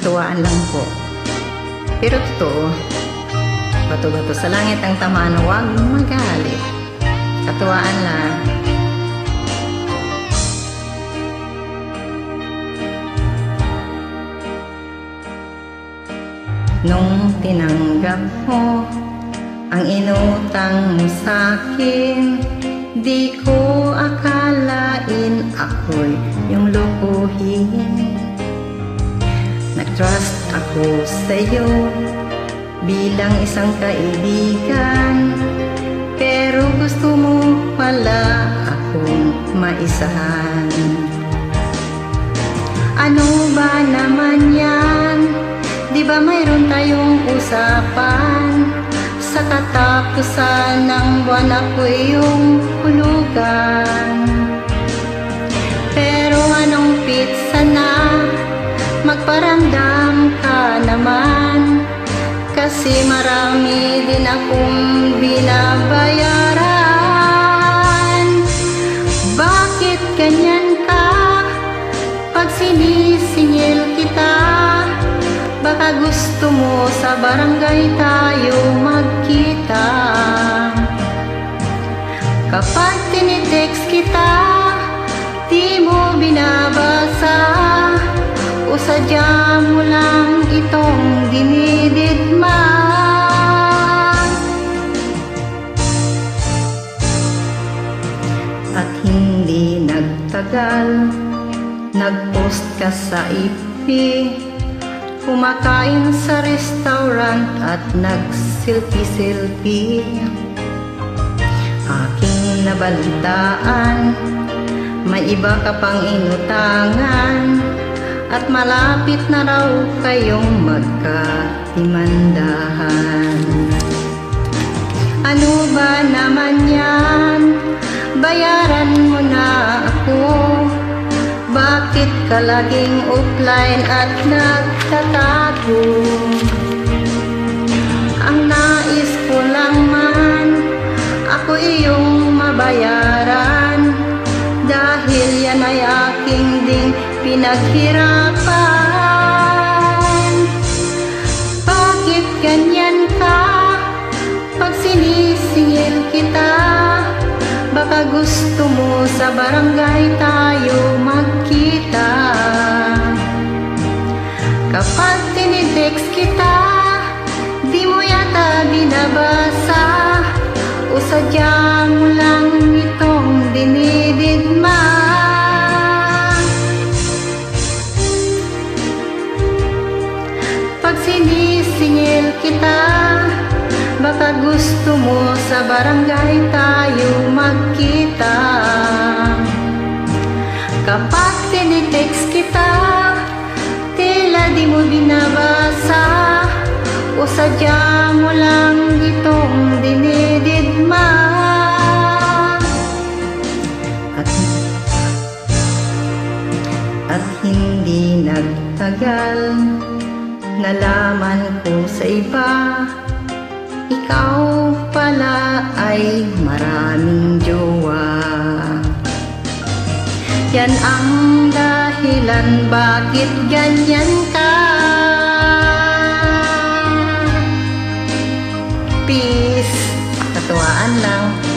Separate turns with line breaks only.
katuwaan lang po. Pero totoo, bato-bato sa langit ang tamaan, huwag magalit. Katuwaan lang. Nung tinanggap mo ang inutang mo sa'kin Di ko akalain ako'y yung lukuhin Nag-trust ako sa'yo bilang isang kaibigan Pero gusto mo pala akong maisahan Ano ba naman yan? Di ba mayroon tayong usapan? Sa katapusan ng buwan ako iyong hulugan Kasi marami din akong binabayaran. Bakit ganyan ka? Pag sinisingil kita Baka gusto mo sa barangay tayo magkita. Kapag tinitext kita Di mo binabasa. O sadya mo lang itong dinididma At hindi nagtagal Nag-post ka sa IP Kumakain sa restaurant at nag-selfie-selfie Aking nabalitaan May iba ka pang inutangan At malapit na raw kayong magkatimandahan Ano ba naman yan? Bakit ka laging offline at nagtatago? Ang nais ko lang man, ako iyong mabayaran Dahil yan ay aking ding pinaghirapan Bakit ganyan ka? Pag sinisingil kita Baka gusto mo sa barangay tayo magkita Kapag tinitext kita Di mo yata binabasa. O sadya mo lang itong dinididma. Pag sinisingil kita Baka gusto mo sa barangay tayo magkita. Kapag tinitext kita Tila di mo binabasa O sadya mo lang itong dinididma. At, at hindi nagtagal Nalaman ko sa iba ikaw pala ay maraming jowa. Yan ang dahilan bakit ganyan ka? Peace. Katuwaan lang